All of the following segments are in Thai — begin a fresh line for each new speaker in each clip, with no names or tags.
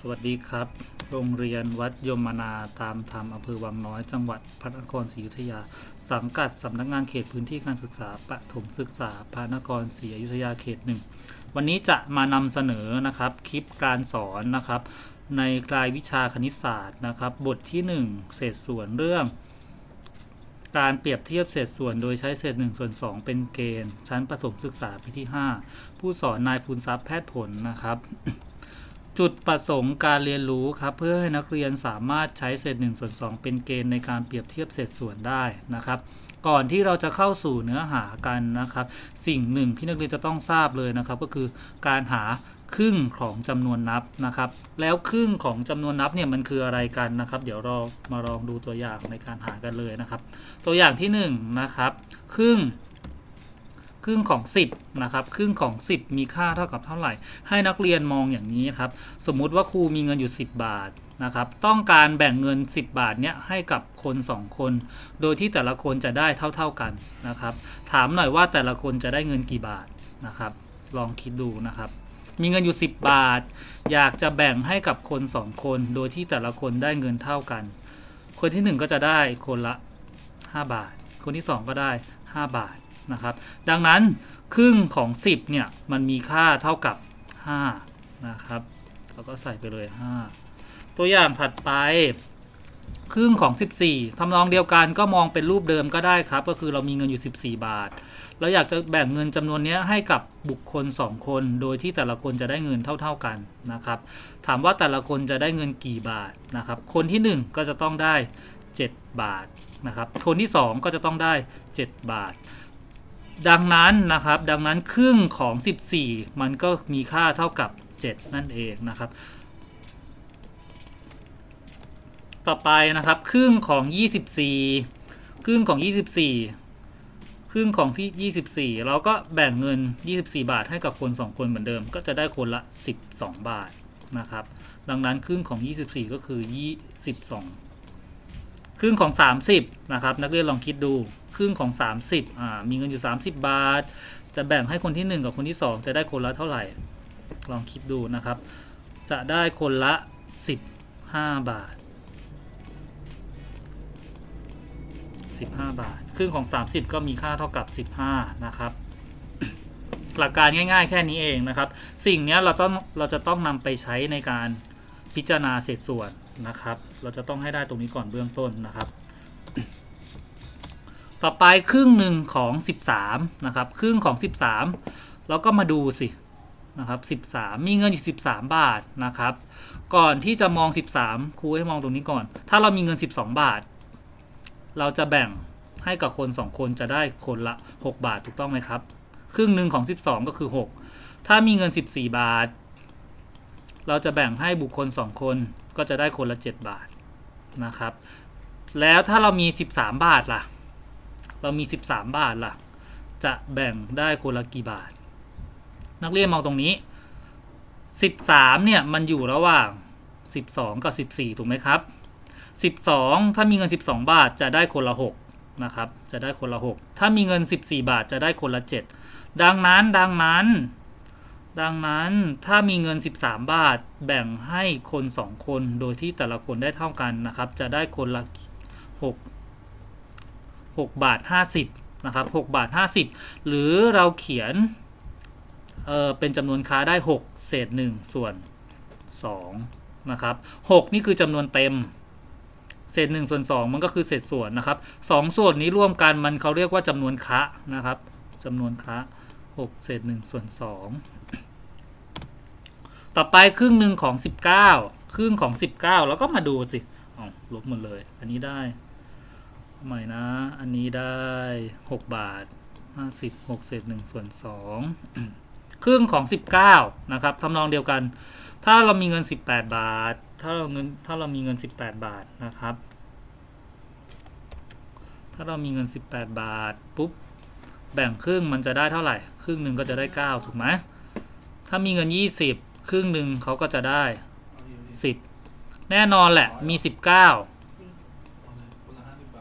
สวัสดีครับ โรงเรียนวัดยมนาตามธรรมอำเภอวังน้อย จังหวัดพระนครศรีอยุธยา สังกัดสำนักงานเขตพื้นที่การศึกษาปฐมศึกษาพระนครศรีอยุธยาเขตหนึ่ง วันนี้จะมานำเสนอนะครับคลิปการสอนนะครับ ในรายวิชาคณิตศาสตร์นะครับ บทที่ 1 เศษส่วนเรื่อง การเปรียบเทียบเศษส่วนโดยใช้เศษ1ส่วน2 เป็นเกณฑ์ ชั้นประถมศึกษาปีที่ 5 ผู้สอนนายภูนทรัพย์แพทย์ผลนะครับ จุดประสงค์การเรียนรู้ครับเพื่อให้นักเรียนสามารถใช้เศษ1ส่วน2เป็นเกณฑ์ในการเปรียบเทียบเศษส่วนได้นะครับ ก่อนที่เราจะเข้าสู่เนื้อหากันนะครับ สิ่งหนึ่งที่นักเรียนจะต้องทราบเลยนะครับ ก็คือการหาครึ่งของจำนวนนับนะครับ แล้วครึ่งของจำนวนนับเนี่ยมันคืออะไรกันนะครับ เดี๋ยวเรามาลองดูตัวอย่างในการหากันเลยนะครับ ตัวอย่างที่1นงนะครับครึ่ง ครึ่งของ 10นะครับครึ่งของ 10 มีค่าเท่ากับเท่าไหร่ ให้นักเรียนมองอย่างนี้ครับสมมุติว่าครูมีเงินอยู่ 10 บาทนะครับต้องการแบ่งเงิน 10 บาทเนี้ยให้กับคน 2 คน โดยที่แต่ละคนจะได้เท่า ๆกันนะครับถามหน่อยว่าแต่ละคนจะได้เงินกี่บาทนะครับลองคิดดูนะครับมีเงินอยู่ 10 บาท อยากจะแบ่งให้กับคน 2 คน โดยที่แต่ละคนได้เงินเท่ากัน คนที่ 1 ก็จะได้คนละ 5 บาท คนที่ 2 ก็ได้ 5 บาท นะครับ ดังนั้นครึ่งของ 10เนี่ยมันมีค่าเท่ากับ 5 นะครับเราก็ใส่ไปเลย 5 ตัวอย่างถัดไป ครึ่งของ 14ทำนองเดียวกันก็มองเป็นรูปเดิมก็ได้ครับ ก็คือเรามีเงินอยู่ 14 บาท เราอยากจะแบ่งเงินจำนวนนี้ให้กับบุคคล 2 คน โดยที่แต่ละคนจะได้เงินเท่า ๆกันนะครับ ถามว่าแต่ละคนจะได้เงินกี่บาทนะครับ คนที่ 1 ก็จะต้องได้ 7 บาทนะครับ คนที่ 2 ก็จะต้องได้ 7 บาท ดังนั้นนะครับดังนั้นครึ่งของ 14 มันก็มีค่าเท่ากับ 7 นั่นเองนะครับ ต่อไปนะครับครึ่งของ 24 ครึ่งของ 24 ครึ่งของที่ 24 เราก็แบ่งเงิน 24 บาทให้กับคน 2 คนเหมือนเดิม ก็จะได้คนละ 12 บาทนะครับ ดังนั้นครึ่งของ 24 ก็คือ 22 ครึ่งของ 30นะครับนักเรียนลองคิดดูครึ่งของ 30อ่ามีเงินอยู่ 30 บาท จะแบ่งให้คนที่ 1 กับคนที่ 2 จะได้คนละเท่าไหร่ ลองคิดดูนะครับ จะได้คนละ 15 บาท 15 บาท ครึ่งของ 30 ก็มีค่าเท่ากับ 15 นะครับหลักการง่ายๆ แค่นี้เองนะครับ สิ่งนี้เราต้องเราจะต้องนำไปใช้ในการพิจารณาเศษส่วน นะครับ เราจะต้องให้ได้ตรงนี้ก่อนเบื้องต้นนะครับ ต่อไปครึ่งหนึ่งของ 13 นะครับ ครึ่งของ 13 เราก็มาดูสินะครับ13 มีเงินอยู่ 13 บาทนะครับ ก่อนที่จะมอง 13ครูให้มองตรงนี้ก่อน ถ้าเรามีเงิน 12 บาท เราจะแบ่งให้กับคน 2 คนจะได้คนละ 6 บาทถูกต้องไหมครับ ครึ่งหนึ่งของ 12 ก็คือ 6 ถ้ามีเงิน 14 บาท เราจะแบ่งให้บุคคล 2 คน ก็จะได้คนละ 7 บาทนะครับ แล้วถ้าเรามี 13 บาทล่ะ เรามี 13 บาทล่ะ จะแบ่งได้คนละกี่บาท นักเรียนมองตรงนี้ 13เนี่ยมันอยู่ระหว่าง 12 กับ 14 ถูกไหมครับ 12 ถ้ามีเงิน 12 บาทจะได้คนละ 6 นะครับ จะได้คนละ 6 ถ้ามีเงิน 14 บาทจะได้คนละ 7 ดังนั้นดังนั้น ดังนั้นถ้ามีเงิน 13 บาท แบ่งให้คน 2 คนโดยที่แต่ละคนได้เท่ากันนะครับ จะได้คนละ 6 6 บาท 50 นะครับ 6 บาท 50 หรือเราเขียนเออเป็นจำนวนค้าได้ 6 เศษ 1 ส่วน 2 นะครับ 6 นี่คือจำนวนเต็ม เศษ1ส่วน 2 มันก็คือเศษส่วนนะครับ 2 ส่วนนี้ร่วมกันมันเขาเรียกว่าจำนวนคะนะครับจำนวนคะ6เศษ1ส่วน2 ต่อไปครึ่งหนึ่งของ 19 ครึ่งของ 19 แล้วก็มาดูสิอ๋อลบหมดเลย อันนี้ได้ใหม่นะ อันนี้ได้ 6 บาท 50 6เศษ1ส่วน2ครึ่งของ 19 นะครับทำนองเดียวกัน ถ้าเรามีเงิน 18 บาท ถ้าเราเงินถ้าเรามีเงิน 18 บาทนะครับ ถ้าเรามีเงิน 18 บาทปุ๊บแบ่งครึ่งมันจะได้เท่าไหร่ ครึ่งหนึ่งก็จะได้ 9 ถูกไหมถ้ามีเงิน 20 ครึ่งหนึ่งเขาก็จะได้10แน่นอนแหละมี19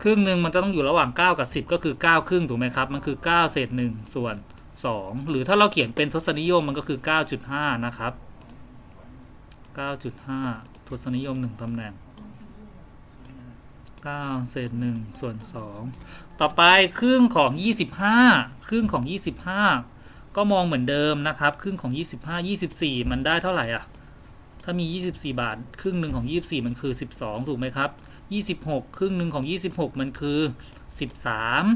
ครึ่งหนึ่งมันจะต้องอยู่ระหว่าง 9 กับ 10 ก็คือ 9 ครึ่งถูกไหมครับ มันคือ 9 เศษ 1 ส่วน 2 หรือถ้าเราเขียนเป็นทศนิยมมันก็คือ 9.5 นะครับ 9.5 ทศนิยม 1ตำแหน่ง 9 เศษ 1 ส่วน 2 ต่อไปครึ่งของ 25 ครึ่งของ 25 ก็มองเหมือนเดิมนะครับ ครึ่งของ 25 24 มันได้เท่าไหร่อะ ถ้ามี 24 บาท ครึ่งหนึ่งของ 24 มันคือ 12 ถูกไหมครับ 26 ครึ่งหนึ่งของ 26 มันคือ 13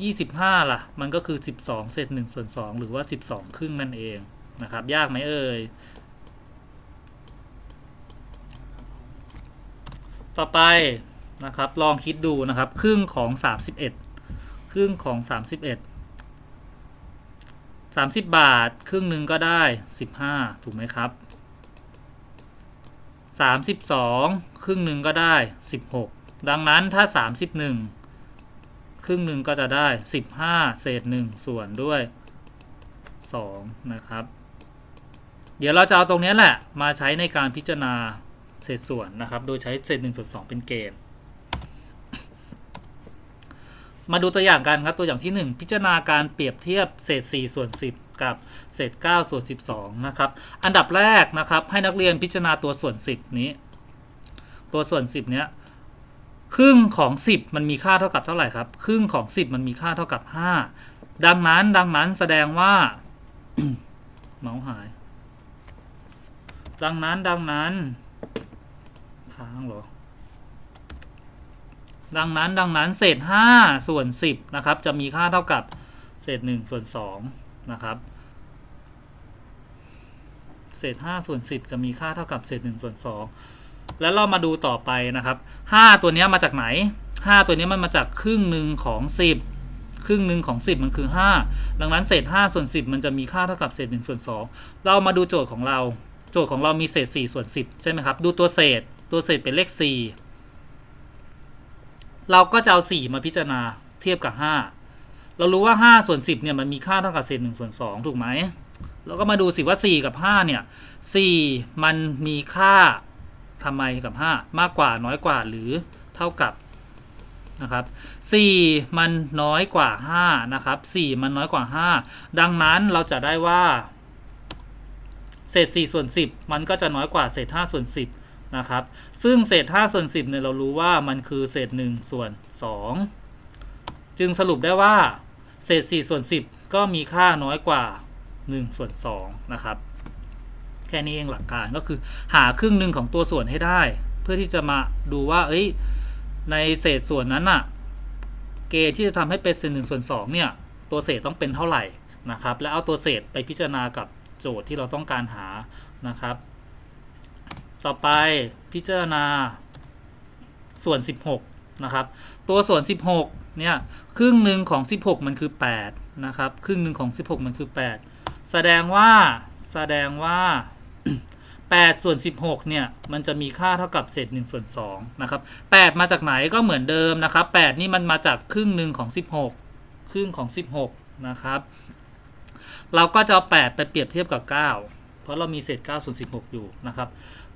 25 ล่ะ มันก็คือ 12 เศษ1ส่วน 2 หรือว่า 12 ครึ่งนั่นเองนะครับ ยากไหมเอ่ย ต่อไปนะครับ ลองคิดดูนะครับ ครึ่งของ 31 ครึ่งของ 31 30 บาท ครึ่งหนึ่งก็ได้ 15 ถูกไหมครับ 32 ครึ่งหนึ่งก็ได้ 16 ดังนั้นถ้า 31 ครึ่งหนึ่งก็จะได้ 15 เศษ 1 ส่วนด้วย 2 นะครับ เดี๋ยวเราจะเอาตรงนี้แหละ มาใช้ในการพิจารณาเศษส่วนนะครับ โดยใช้เศษ1ส่วน2เป็นเกณฑ์ มาดูตัวอย่างกันครับตัวอย่างที่ 1 พิจารณาการเปรียบเทียบเศษ 4 ส่วน 10 กับเศษ 9 ส่วน 12 นะครับ อันดับแรกนะครับ ให้นักเรียนพิจารณาตัวส่วน 10 นี้ ตัวส่วน 10 เนี้ยครึ่งของ 10 มันมีค่าเท่ากับเท่าไหร่ครับ ครึ่งของ 10 มันมีค่าเท่ากับ 5 ดังนั้นดังนั้นแสดงว่า เมาส์หาย ดังนั้นดังนั้นค้างเหรอ ดังนั้นดังนั้นเศษ 5 ส่วน 10 นะครับ จะมีค่าเท่ากับเศษ 1 ส่วน2นะครับเศษ 5 ส่วน 10 จะมีค่าเท่ากับเศษ 1 ส่วน 2 แล้วเรามาดูต่อไปนะครับ 5 ตัวนี้มาจากไหน 5 ตัวนี้มันมาจากครึ่งหนึ่งของ 10 ครึ่งหนึ่งของ 10 มันคือ 5 ดังนั้นเศษ 5 ส่วน 10 มันจะมีค่าเท่ากับเศษ 1 ส่วน 2 เรามาดูโจทย์ของเรา โจทย์ของเรามีเศษ 4 ส่วน 10 ใช่ไหมครับ ดูตัวเศษ ตัวเศษเป็นเลข 4 เราก็จะเอา 4 มาพิจารณาเทียบกับ 5 เรารู้ว่า 5 ส่วน 10เนี่ยมันมีค่าเท่ากับเศษ1ส่วน2ถูกไหมเราก็มาดูสิว่า 4 กับ 5 เนี่ย 4 มันมีค่าทำไมกับ 5 มากกว่าน้อยกว่าหรือเท่ากับนะครับ4มันน้อยกว่า 5 นะครับ 4 มันน้อยกว่า 5 ดังนั้นเราจะได้ว่า เศษ 4 ส่วน 10 มันก็จะน้อยกว่าเศษ 5 ส่วน 10 นะครับ ซึ่งเศษ5ส่วน10เนี่ยเรารู้ว่ามันคือเศษ1ส่วน2 จึงสรุปได้ว่า เศษ4ส่วน10 ก็มีค่าน้อยกว่า1ส่วน2นะครับ แค่นี้เองหลักการก็คือหาครึ่งหนึ่งของตัวส่วนให้ได้ เพื่อที่จะมาดูว่า เอ้ย ในเศษส่วนนั้นอะเกณฑ์ที่จะทำให้เป็นเศษหนึ่งส่วนสองเนี่ย ตัวเศษต้องเป็นเท่าไหร่นะครับ แล้วเอาตัวเศษไปพิจารณากับโจทย์ที่เราต้องการหานะครับ ต่อไปพิจารณา ส่วน 16 นะครับ ตัวส่วน 16 เนี่ย ครึ่งหนึ่งของ 16 มันคือ 8 นะครับ ครึ่งหนึ่งของ 16 มันคือ 8 แสดงว่าแสดงว่า 8 ส่วน 16 เนี่ย มันจะมีค่าเท่ากับเศษ1ส่วน2นะครับ 8 มาจากไหนก็เหมือนเดิมนะครับ 8 นี่มันมาจากครึ่งหนึ่งของ 16 ครึ่งของ 16 นะครับ เราก็จะเอา 8 ไปเปรียบเทียบกับ 9 เพราะเรามีเศษ9ส่วน16 อยู่นะครับ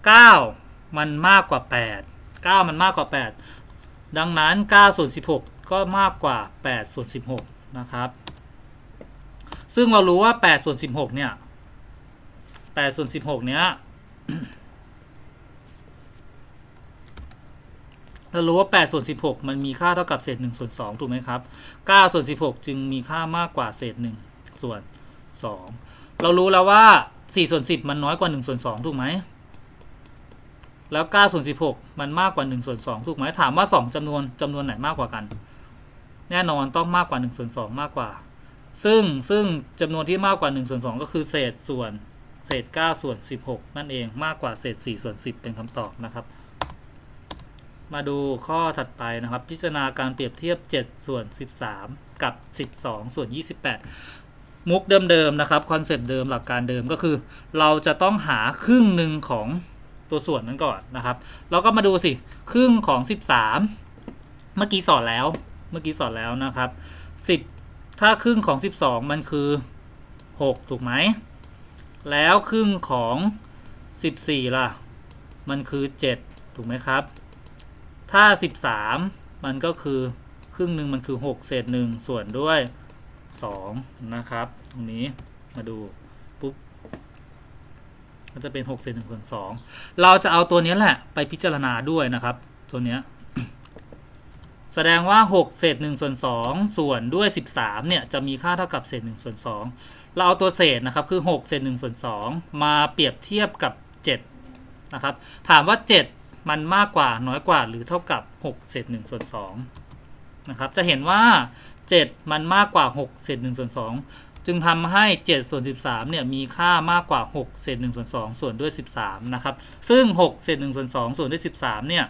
9 มันมากกว่า 8 9 มันมากกว่า 8 ดังนั้น9ส่วน16 ก็มากกว่า8ส่วน16 นะครับ ซึ่งเรารู้ว่า8ส่วน16 เนี่ย8ส่วน16 เนี้ยเรารู้ว่า8ส่วน16 มันมีค่าเท่ากับเศษ1ส่วน2ถูกไหมครับ9ส่วน16 จึงมีค่ามากกว่าเศษ1ส่วน2 เรารู้แล้วว่า4ส่วน10 มันน้อยกว่า1ส่วน2ถูกไหม แล้ว9ส่วน16 มันมากกว่า1ส่วน2ถูกไหมถามว่า 2จำนวนจำนวนไหนมากกว่ากัน แน่นอนต้องมากกว่า1ส่วน2มากกว่า ซึ่งซึ่งจำนวนที่มากกว่า1ส่วน2ก็คือเศษส่วนเศษ9ส่วน16 นั่นเองมากกว่าเศษ4ส่วน10 เป็นคำตอบนะครับ มาดูข้อถัดไปนะครับ พิจารณาการเปรียบเทียบ 7 ส่วน 13 กับ 12 ส่วน 28มุกเดิมๆนะครับคอนเซปต์เดิมหลักการเดิมก็คือ เราจะต้องหาครึ่งหนึ่งของ ตัวส่วนนั้นก่อนนะครับ เราก็มาดูสิครึ่งของ 13 เมื่อกี้สอนแล้ว เมื่อกี้สอนแล้วนะครับ 10 ถ้าครึ่งของ 12 มันคือ 6 ถูกไหม แล้วครึ่งของ 14 ล่ะ มันคือ 7 ถูกไหมครับ ถ้า 13 มันก็คือครึ่งหนึ่งมันคือ 6 เศษ 1 ส่วนด้วย 2 นะครับ ตรงนี้มาดู ก็จะเป็น6เศษ1ส่วน2เราจะเอาตัวนี้แหละไปพิจารณาด้วยนะครับ ตัวเนี้ยแสดงว่า 6 เศษ1ส่วน2ส่วนด้วย 13เนี่ยจะมีค่าเท่ากับเศษ1ส่วน2เราเอาตัวเศษนะครับคือ 6 เศษ1ส่วน2มาเปรียบเทียบกับ7นะครับถามว่า 7 มันมากกว่าน้อยกว่าหรือเท่ากับ 6 เศษ1ส่วน2นะครับจะเห็นว่า 7 มันมากกว่า 6 เศษ1ส่วน2 จึงทำให้7ส่วน13เนี่ยมีค่ามากกว่า6เศษ1ส่วน2ส่วนด้วย 13นะครับซึ่ง6เศษ1ส่วน2ส่วนด้วย 13เนี่ย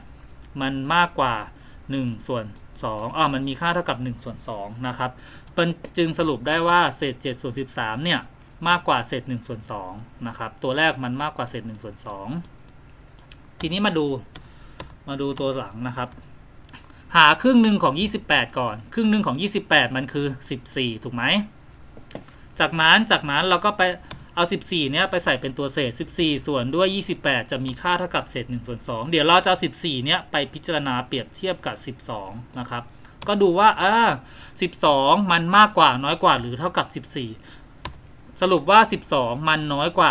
มันมากกว่า 1 ส่วน2อ่ามันมีค่าเท่ากับ1ส่วน2นะครับจึงสรุปได้ว่าเศษ7ส่วน13เนี่ยมากกว่าเศษ1ส่วน2นะครับตัวแรกมันมากกว่าเศษ1ส่วน2ทีนี้มาดูมาดูตัวหลังนะครับหาครึ่งหนึ่งของ 28 ก่อน ครึ่งหนึ่งของ 28 มันคือ 14 ถูกไหม จากนั้นจากนั้นเราก็ไปเอา 14 เนี้ยไปใส่เป็นตัวเศษ 14 ส่วนด้วย 28 จะมีค่าเท่ากับเศษ1ส่วน2เดี๋ยวเราจะเอา14 เนี้ยไปพิจารณาเปรียบเทียบกับ 12 นะครับ ก็ดูว่าอ่า12 มันมากกว่าน้อยกว่าหรือเท่ากับ 14 สรุปว่า 12 มันน้อยกว่า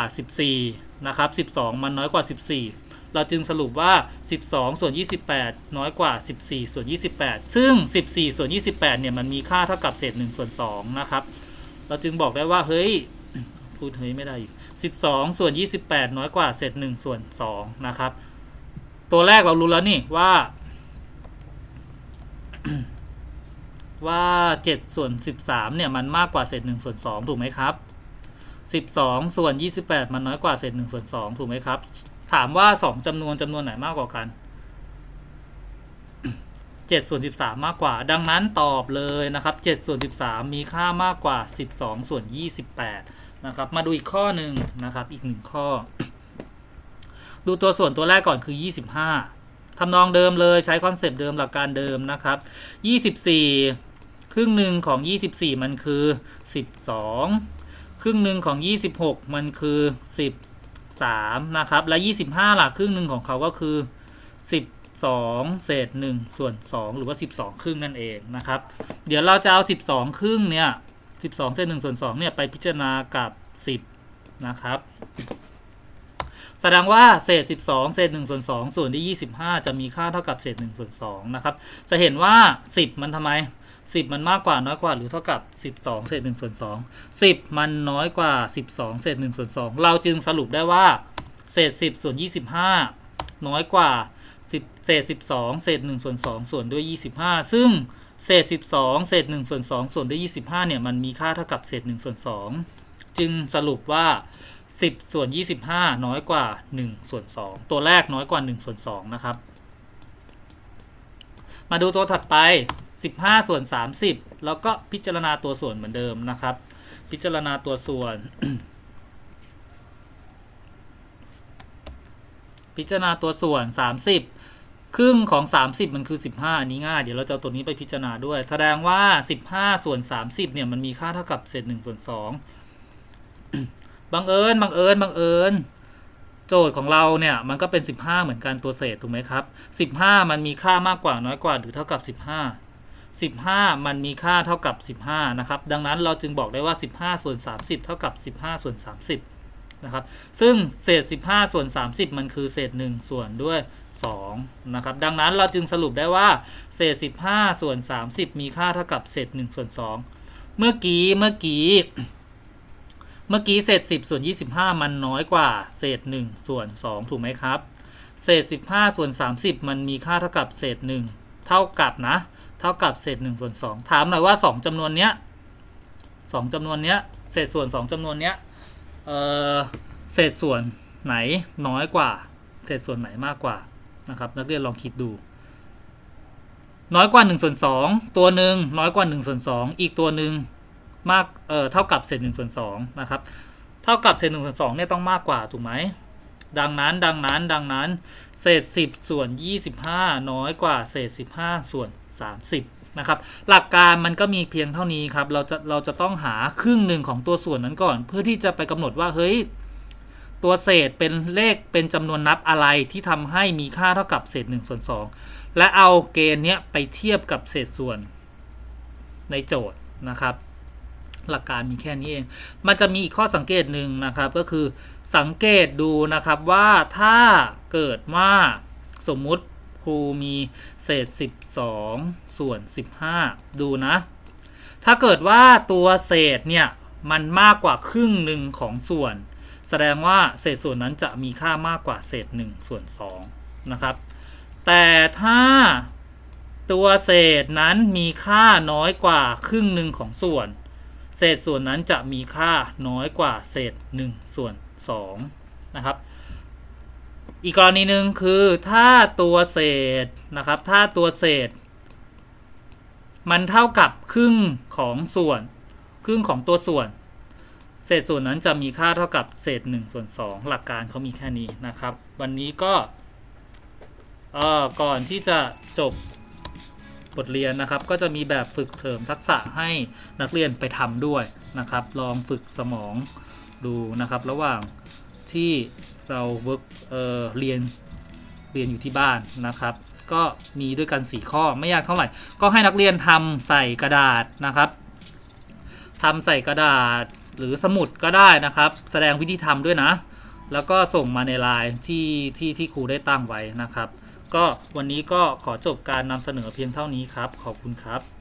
14 นะครับ 12 มันน้อยกว่า 14 เราจึงสรุปว่า 12 ส่วน 28 น้อยกว่า 14 ส่วน 28 ซึ่ง 14 ส่วน 28 เนี่ยมันมีค่าเท่ากับเศษ1ส่วน2นะครับ เราจึงบอกได้ว่า เฮ้ย พูดเฮ้ยไม่ได้อีก 12 ส่วน 28 น้อยกว่าเศษ1ส่วน2นะครับ ตัวแรกเรารู้แล้วนี่ว่า ว่า 7 ส่วน 13 เนี่ย มันมากกว่าเศษ1ส่วน2ถูกไหมครับ 12 ส่วน 28 มันน้อยกว่าเศษ1ส่วน2ถูกไหมครับ ถามว่า 2จำนวนจำนวนไหนมากกว่ากัน 7ส่วน13 มากกว่า ดังนั้นตอบเลยนะครับ7ส่วน13 มีค่ามากกว่า 12 ส่วน 28 นะครับ มาดูอีกข้อหนึ่งนะครับ อีกหนึ่งข้อ ดูตัวส่วนตัวแรกก่อนคือ 25 ทำนองเดิมเลยใช้คอนเซปต์เดิมหลักการเดิมนะครับ 24 ครึ่งหนึ่งของ 24 มันคือ 12 ครึ่งหนึ่งของ 26 มันคือ13นะครับและ 25หลักครึ่งหนึ่งของเขาก็คือ 2 เศษ 1 ส่วน 2 หรือว่า 12 ครึ่งนั่นเองนะครับ เดี๋ยวเราจะเอา 12 ครึ่งเนี่ย 12 เศษ 1 ส่วน 2 เนี่ย ไปพิจารณากับ 10 นะครับ แสดงว่าเศษ 12 เศษ 1 ส่วน 2 ส่วนที่ 25 จะมีค่าเท่ากับเศษ 1 ส่วน 2 นะครับ จะเห็นว่า 10 มันทำไม 10 มันมากกว่าน้อยกว่าหรือเท่ากับ 12 เศษ 1 ส่วน 2 10 มันน้อยกว่า 12 เศษ 1 ส่วน 2 เราจึงสรุปได้ว่า เศษ 10 ส่วน 25 น้อยกว่า เศษ 12 เศษ1ส่วน2ส่วนด้วย 25 ซึ่งเศษ 12 เศษ1ส่วน2ส่วนด้วย 25 เนี่ย มันมีค่าเท่ากับเศษ1ส่วน2 จึงสรุปว่า 10 ส่วน 25 น้อยกว่า 1 ส่วน 2 ตัวแรกน้อยกว่า 1 ส่วน 2 นะครับ มาดูตัวถัดไป 15 ส่วน 30 แล้วก็พิจารณาตัวส่วนเหมือนเดิมนะครับ พิจารณาตัวส่วน พิจารณาตัวส่วน 30 ครึ่งของ 30 มันคือ 15 อันนี้ง่าย เดี๋ยวเราจะเอาตัวนี้ไปพิจารณาด้วย แสดงว่า 15 ส่วน 30 เนี่ยมันมีค่าเท่ากับเศษ1ส่วน2บังเอิญบังเอิญบังเอิญโจทย์ของเราเนี่ยมันก็เป็น 15 เหมือนกันตัวเศษถูกไหมครับ 15 มันมีค่ามากกว่าน้อยกว่าหรือเท่ากับ 15 15 มันมีค่าเท่ากับ 15 นะครับ ดังนั้นเราจึงบอกได้ว่า 15 ส่วน 30 เท่ากับ 15 ส่วน 30 นะครับ ซึ่งเศษ 15 ส่วน 30 มันคือเศษ 1 ส่วนด้วย2นะครับ ดังนั้นเราจึงสรุปได้ว่าเศษ 15 ส่วน 30 มีค่าเท่ากับเศษ 1 ส่วน 2 เมื่อกี้ เมื่อกี้ เมื่อกี้เศษ 10 ส่วน 25 มันน้อยกว่าเศษ 1 ส่วน 2 ถูกไหมครับ เศษ 15 ส่วน 30 มันมีค่าเท่ากับเศษ 1 เท่ากับนะ เท่ากับเศษ 1 ส่วน 2 ถามหน่อยว่า 2จำนวนเนี้ย 2จำนวนเนี้ย เศษส่วน 2จำนวนเนี้ย เออเศษส่วนไหนน้อยกว่า เศษส่วนไหนมากกว่านะครับ นักเรียนลองคิดดู น้อยกว่า1ส่วน2ตัวหนึ่งน้อยกว่า1ส่วน2อีกตัวหนึ่งมากเอ่อเท่ากับเศษ1ส่วน2นะครับ เท่ากับเศษ1ส่วน2เนี่ยต้องมากกว่าถูกไหมดังนั้นดังนั้นดังนั้น เศษ 10 ส่วน 25 น้อยกว่าเศษ 15 ส่วน 30 นะครับ หลักการมันก็มีเพียงเท่านี้ครับ เราจะเราจะต้องหาครึ่งหนึ่งของตัวส่วนนั้นก่อน เพื่อที่จะไปกำหนดว่าเฮ้ยตัวเศษเป็นเลขเป็นจำนวนนับอะไรที่ทำให้มีค่าเท่ากับเศษ1ส่วน2และเอาเกณฑ์เนี้ยไปเทียบกับเศษส่วนในโจทย์นะครับ หลักการมีแค่นี้เอง มันจะมีอีกข้อสังเกตหนึ่งนะครับก็คือสังเกตดูนะครับว่าถ้าเกิดว่าสมมุติ รูมีเศษ 12 ส่วน 15 ดูนะ ถ้าเกิดว่าตัวเศษเนี่ยมันมากกว่าครึ่งหนึ่งของส่วน แสดงว่าเศษส่วนนั้นจะมีค่ามากกว่าเศษ 1 ส่วน2นะครับ แต่ถ้าตัวเศษนั้นมีค่าน้อยกว่าครึ่งหนึ่งของส่วน เศษส่วนนั้นจะมีค่าน้อยกว่าเศษ 1 ส่วน2นะครับ อีกกรณีหนึ่งคือถ้าตัวเศษนะครับ ถ้าตัวเศษ มันเท่ากับครึ่งของส่วน ครึ่งของตัวส่วน เศษส่วนนั้นจะมีค่าเท่ากับเศษ1ส่วน2หลักการเขามีแค่นี้นะครับ วันนี้ก็เอ่อก่อนที่จะจบบทเรียนนะครับ ก็จะมีแบบฝึกเสริมทักษะให้นักเรียนไปทำด้วยนะครับ ลองฝึกสมองดูนะครับ ระหว่าง ที่เราเวิร์กเเรียนเรียนอยู่ที่บ้านนะครับ ก็มีด้วยกัน 4 ข้อไม่ยากเท่าไหร่ ก็ให้นักเรียนทำใส่กระดาษนะครับทำใส่กระดาษหรือสมุดก็ได้นะครับ แสดงวิธีทำด้วยนะ แล้วก็ส่งมาในไลน์ที่ที่ที่ครูได้ตั้งไว้นะครับ ก็วันนี้ก็ขอจบการนำเสนอเพียงเท่านี้ครับ ขอบคุณครับ